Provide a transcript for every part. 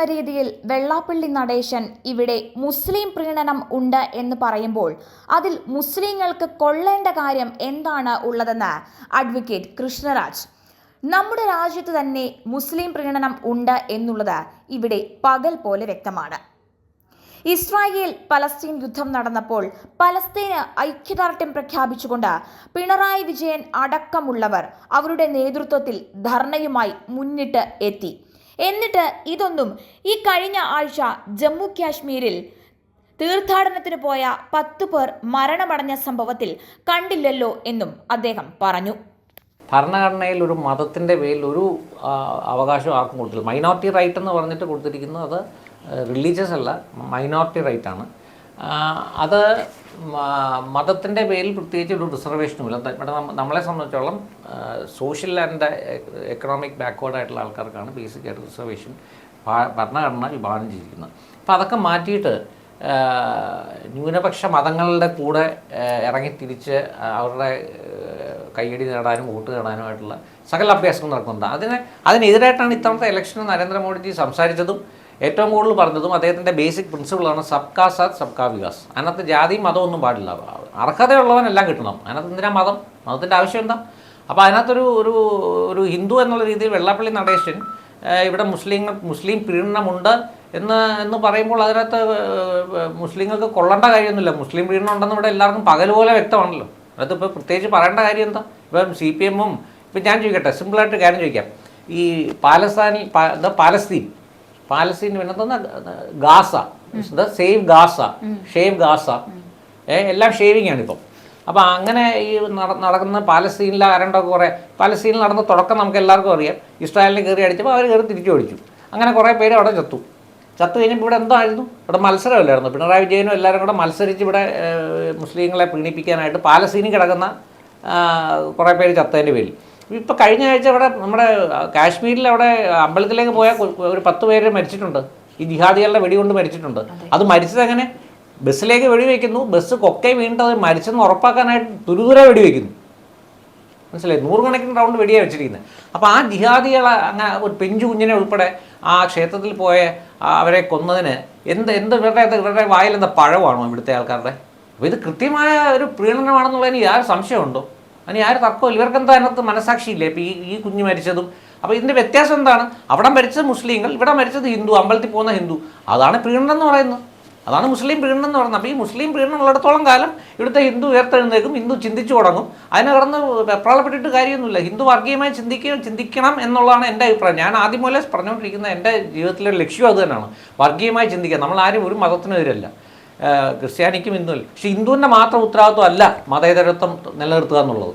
എന്ന രീതിയിൽ വെള്ളാപ്പള്ളി നടേശൻ ഇവിടെ മുസ്ലിം പ്രീണനം ഉണ്ട് എന്ന് പറയുമ്പോൾ അതിൽ മുസ്ലിങ്ങൾക്ക് കൊള്ളേണ്ട കാര്യം എന്താണ് ഉള്ളതെന്ന് അഡ്വക്കേറ്റ് കൃഷ്ണരാജ്. നമ്മുടെ രാജ്യത്ത് തന്നെ മുസ്ലിം പ്രീണനം ഉണ്ട് എന്നുള്ളത് ഇവിടെ പകൽ പോലെ വ്യക്തമാണ്. ഇസ്രായേൽ പലസ്തീൻ യുദ്ധം നടന്നപ്പോൾ പലസ്തീന് ഐക്യദാർഢ്യം പ്രഖ്യാപിച്ചുകൊണ്ട് പിണറായി വിജയൻ അടക്കമുള്ളവർ അവരുടെ നേതൃത്വത്തിൽ ധർണയുമായി മുന്നിട്ട് എത്തി. എന്നിട്ട് ഇതൊന്നും ഈ കഴിഞ്ഞ ആഴ്ച ജമ്മു കാശ്മീരിൽ തീർത്ഥാടനത്തിന് പോയ പത്തു പേർ മരണമടഞ്ഞ സംഭവത്തിൽ കണ്ടില്ലല്ലോ എന്നും അദ്ദേഹം പറഞ്ഞു. ഭരണഘടനയിൽ ഒരു മതത്തിന്റെ പേരിൽ ഒരു അവകാശം ആർക്കും കൊടുത്തില്ല. മൈനോറിറ്റി റൈറ്റ് എന്ന് പറഞ്ഞിട്ട് കൊടുത്തിരിക്കുന്നത് അത് റിലീജിയസ് അല്ല. മൈനോറിറ്റി റൈറ്റ് ആണ്. ആ, അത് മതത്തിന്റെ പേരിൽ പ്രത്യേകിച്ച് ഒരു റിസർവേഷനുമില്ല ഇവിടെ നമ്മളെ സംബന്ധിച്ചോളം സോഷ്യൽ ആൻഡ് എക്കണോമിക് ബാക്ക്വേർഡ് ആയിട്ടുള്ള ആൾക്കാർക്കാണ് ബേസിക് ആയിട്ട് റിസർവേഷൻ ഭരണഘടന വിഭാവനം ചെയ്തിരിക്കുന്നത്. അപ്പോൾ അതൊക്കെ മാറ്റിയിട്ട് ന്യൂനപക്ഷ മതങ്ങളുടെ കൂടെ ഇറങ്ങി തിരിച്ച് അവരുടെ കയ്യടി നേടാനും വോട്ട് നേടാനുമായിട്ടുള്ള സകല അഭ്യാസങ്ങൾ നടക്കുന്നുണ്ട്. അതിന് അതിനെതിരായിട്ടാണ് ഇത്തവണത്തെ ഇലക്ഷന് നരേന്ദ്രമോദിജി സംസാരിച്ചതും ഏറ്റവും കൂടുതൽ പറഞ്ഞതും അദ്ദേഹത്തിന്റെ ബേസിക് പ്രിൻസിപ്പിളാണ് സബ്കാ സാത്ത് സബ്കാ വികാസ്. അതിനകത്ത് ജാതിയും മതവും ഒന്നും പാടില്ല. അർഹതയുള്ളവനെല്ലാം കിട്ടണം. അതിനകത്ത് എന്തിനാ മതം? മതത്തിന്റെ ആവശ്യം എന്താ? അപ്പോൾ അതിനകത്തൊരു ഒരു ഒരു ഹിന്ദു എന്നുള്ള രീതിയിൽ വെള്ളപ്പള്ളി നടേശൻ ഇവിടെ മുസ്ലിങ്ങൾ മുസ്ലിം പീഡനമുണ്ട് എന്ന് എന്ന് പറയുമ്പോൾ അതിനകത്ത് മുസ്ലിങ്ങൾക്ക് കൊള്ളേണ്ട കാര്യമൊന്നുമില്ല. മുസ്ലിം പീഡനം ഉണ്ടെന്ന് ഇവിടെ എല്ലാവർക്കും പകൽ പോലെ വ്യക്തമാണല്ലോ. അതിനകത്ത് ഇപ്പോൾ പ്രത്യേകിച്ച് പറയേണ്ട കാര്യം എന്താ? ഇപ്പം സി പി എമ്മും ഇപ്പം ഞാൻ ചോദിക്കട്ടെ സിമ്പിളായിട്ട് കാര്യം ചോദിക്കാം. ഈ പാലസ്താനിൽ പാലസ്തീൻ പാലസ്തീൻ പിന്നെ Gaza. The save Gaza. Shave Gaza. എല്ലാം ഷേവിംഗ് ആണ് ഇപ്പം. അപ്പം അങ്ങനെ ഈ നട- നടക്കുന്ന പാലസ്തീനിലെ ആരണ്ടൊക്കെ കുറേ പാലസ്തീനിൽ നടന്ന തുടക്കം നമുക്ക് എല്ലാവർക്കും അറിയാം. ഇസ്രായേലിനെ കയറി അടിച്ചപ്പോൾ അവർ കയറി തിരിച്ചു ഓടിച്ചു. അങ്ങനെ കുറേ പേര് അവിടെ ചത്തു. ചത്തു കഴിഞ്ഞപ്പോൾ ഇവിടെ എന്തായിരുന്നു? ഇവിടെ മത്സരമല്ലായിരുന്നു. പിണറായി വിജയനും എല്ലാവരും കൂടെ മത്സരിച്ച് ഇവിടെ മുസ്ലിങ്ങളെ പീണിപ്പിക്കാനായിട്ട് പാലസ്തീനിൽ കിടക്കുന്ന കുറേ പേര് ചത്തതിന്റെ പേരിൽ. ഇപ്പോൾ കഴിഞ്ഞ ആഴ്ച അവിടെ നമ്മുടെ കാശ്മീരിൽ അവിടെ അമ്പലത്തിലേക്ക് പോയ ഒരു പത്ത് പേര് മരിച്ചിട്ടുണ്ട്. ഈ ജിഹാദികളുടെ വെടികൊണ്ട് മരിച്ചിട്ടുണ്ട്. അത്. മരിച്ചത് അങ്ങനെ ബസ്സിലേക്ക് വെടിവെക്കുന്നു. ബസ് കൊക്കെ വീണിട്ട് അത് മരിച്ചെന്ന് ഉറപ്പാക്കാനായിട്ട് തുരുതുരെ വെടിവെക്കുന്നു. മനസ്സിലായി? നൂറുകണക്കിന് റൗണ്ട് വെടിയാണ് വെച്ചിരിക്കുന്നത് അപ്പോൾ ആ ജിഹാദികളെ അങ്ങനെ ഒരു പെഞ്ചു കുഞ്ഞിനെ ഉൾപ്പെടെ ആ ക്ഷേത്രത്തിൽ പോയ അവരെ കൊന്നതിന് എന്ത് എന്ത് ഇവരുടെ ഇവരുടെ വായിൽ എന്താ പഴമാണോ ഇവിടുത്തെ ആൾക്കാരുടെ? അപ്പോൾ ഇത് കൃത്യമായ ഒരു പ്രീണനമാണെന്നുള്ളതിന് യാതൊരു സംശയമുണ്ടോ അതിന് യാതൊരു തർക്കമില്ല. ഇവർക്ക് എന്താ അതിനകത്ത് മനസാക്ഷിയില്ലേ? ഇപ്പോൾ ഈ ഈ കുഞ്ഞ് മരിച്ചതും. അപ്പോൾ ഇതിന്റെ വ്യത്യാസം എന്താണ്? അവിടെ മരിച്ചത് മുസ്ലിങ്ങൾ ഇവിടെ മരിച്ചത് ഹിന്ദു അമ്പലത്തിൽ പോകുന്ന ഹിന്ദു. അതാണ് പ്രീണനം എന്ന് പറയുന്നത്. അതാണ് മുസ്ലിം പ്രീണനം എന്ന് പറയുന്നത്. അപ്പോൾ ഈ മുസ്ലിം പ്രീണനം ഉള്ളിടത്തോളം കാലം ഇവിടുത്തെ ഹിന്ദു ഉയർത്തെഴുന്നേക്കും ഹിന്ദു ചിന്തിച്ചു തുടങ്ങും. അതിനെ കടന്ന് വെപ്രാളപ്പെട്ടിട്ട് കാര്യമൊന്നുമില്ല. ഹിന്ദു വർഗീയമായി ചിന്തിക്കുക ചിന്തിക്കണം എന്നുള്ളതാണ് എന്റെ അഭിപ്രായം. ഞാൻ ആദ്യം മുതലേ പറഞ്ഞുകൊണ്ടിരിക്കുന്ന എന്റെ ജീവിതത്തിലെ ലക്ഷ്യം അത് തന്നെയാണ്. വർഗീയമായി ചിന്തിക്കുക നമ്മൾ ആരും ഒരു മതത്തിനെതിരല്ല ക്രിസ്ത്യാനിക്കും ഹിന്ദുവിൽ പക്ഷെ ഹിന്ദുവിന്റെ മാത്രം ഉത്തരവാദിത്വം അല്ല മതേതരത്വം നിലനിർത്തുക എന്നുള്ളത്.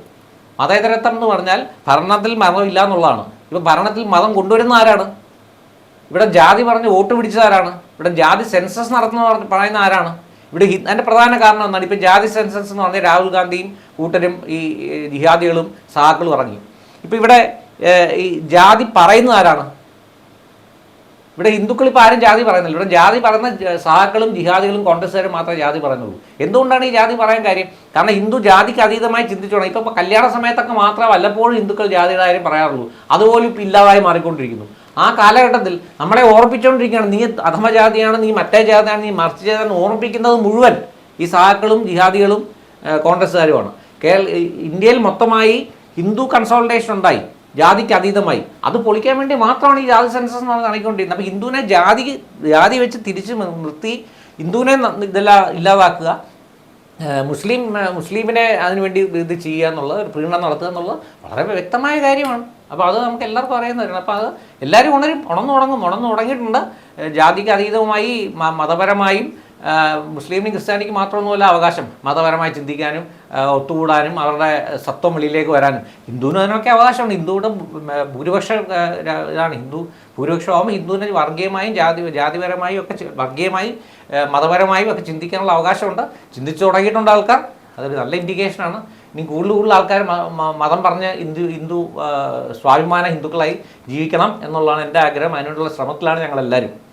മതേതരത്വം എന്ന് പറഞ്ഞാൽ ഭരണത്തിൽ മതമില്ല എന്നുള്ളതാണ്. ഇപ്പം ഭരണത്തിൽ മതം കൊണ്ടുവരുന്ന ആരാണ്? ഇവിടെ ജാതി പറഞ്ഞ് വോട്ട് പിടിച്ചത് ആരാണ്? ഇവിടെ ജാതി സെൻസസ് നടത്തുന്ന പറയുന്ന ആരാണ്? ഇവിടെ അതിന്റെ പ്രധാന കാരണം എന്താണ്? ഇപ്പം ജാതി സെൻസസ് എന്ന് പറഞ്ഞാൽ രാഹുൽ ഗാന്ധിയും കൂട്ടരും ഈ ജിഹാദികളും സഹാക്കളും ഇറങ്ങി. ഇപ്പം ഇവിടെ ഈ ജാതി പറയുന്നത് ആരാണ്? ഇവിടെ ഹിന്ദുക്കൾ ഇപ്പോൾ ആരും ജാതി പറയുന്നില്ല. ഇവിടെ ജാതി പറയുന്ന സഹാക്കളും ജിഹാദികളും കോൺഗ്രസ്സുകാരും മാത്രമേ ജാതി പറയുന്നുള്ളൂ. എന്തുകൊണ്ടാണ് ഈ ജാതി പറയാൻ കാര്യം? കാരണം ഹിന്ദു ജാതിക്ക് അതീതമായി ചിന്തിച്ചോണം. ഇപ്പം കല്യാണ സമയത്തൊക്കെ മാത്രമേ വല്ലപ്പോഴും ഹിന്ദുക്കൾ ജാതിയുടെ കാര്യം പറയാറുള്ളൂ. അതുപോലും ഇപ്പം ഇല്ലാതായി മാറിക്കൊണ്ടിരിക്കുന്നു. ആ കാലഘട്ടത്തിൽ നമ്മളെ ഓർപ്പിച്ചുകൊണ്ടിരിക്കുകയാണ് നീ അധമജാതിയാണ് നീ മറ്റേ ജാതിയാണ് നീ മറിച്ച് ജാതിയാണ് ഓർമ്മിപ്പിക്കുന്നത് മുഴുവൻ ഈ സഹാക്കളും ജിഹാദികളും കോൺഗ്രസ്സുകാരുമാണ്. കേരള ഇന്ത്യയിൽ മൊത്തമായി ഹിന്ദു കൺസോൾട്ടേഷൻ ഉണ്ടായി. ജാതിക്ക് അതീതമായി. അത് പൊളിക്കാൻ വേണ്ടി മാത്രമാണ് ഈ ജാതി സെൻസസ് എന്ന് നടത്തിക്കൊണ്ടിരുന്നത് അപ്പോൾ ഹിന്ദുവിനെ ജാതി ജാതി വെച്ച് തിരിച്ച് നിർത്തി ഹിന്ദുവിനെ ഇതെല്ലാം ഇല്ലാതാക്കുക. മുസ്ലിം മുസ്ലിമിനെ അതിനുവേണ്ടി ഇത് ചെയ്യുക എന്നുള്ളത് ഒരു പ്രീണം നടത്തുക എന്നുള്ളത് വളരെ വ്യക്തമായ കാര്യമാണ്. അപ്പോൾ അത് നമുക്ക് എല്ലാവർക്കും അറിയുന്നവരാണ് അപ്പോൾ അത് എല്ലാവരും ഉണരും ഉണർന്നു തുടങ്ങും ഉണർന്നു തുടങ്ങിയിട്ടുണ്ട് ജാതിക്ക് അതീതമായി മതപരമായും മുസ്ലിമിനും ക്രിസ്ത്യാനിക്ക് മാത്രമൊന്നുമല്ല അവകാശം. മതപരമായി ചിന്തിക്കാനും ഒത്തുകൂടാനും അവരുടെ സത്വം വെളിയിലേക്ക് വരാനും. ഹിന്ദുവിന് അതിനൊക്കെ അവകാശമാണ്. ഹിന്ദുവിടെ ഭൂരിപക്ഷ ഇതാണ് ഹിന്ദു. ഭൂരിപക്ഷമാകുമ്പോൾ ഹിന്ദുവിന് വർഗീയമായും ജാതി ജാതിപരമായും ഒക്കെ വർഗീയമായും മതപരമായും ഒക്കെ ചിന്തിക്കാനുള്ള അവകാശമുണ്ട്. ചിന്തിച്ചു തുടങ്ങിയിട്ടുണ്ട് ആൾക്കാർ. അതൊരു നല്ല ഇൻഡിക്കേഷനാണ് ഇനി കൂടുതൽ കൂടുതൽ ആൾക്കാർ മതം പറഞ്ഞ് ഹിന്ദു ഹിന്ദു സ്വാഭിമാന ഹിന്ദുക്കളായി ജീവിക്കണം എന്നുള്ളതാണ് എന്റെ ആഗ്രഹം. അതിനോടുള്ള ശ്രമത്തിലാണ് ഞങ്ങളെല്ലാവരും.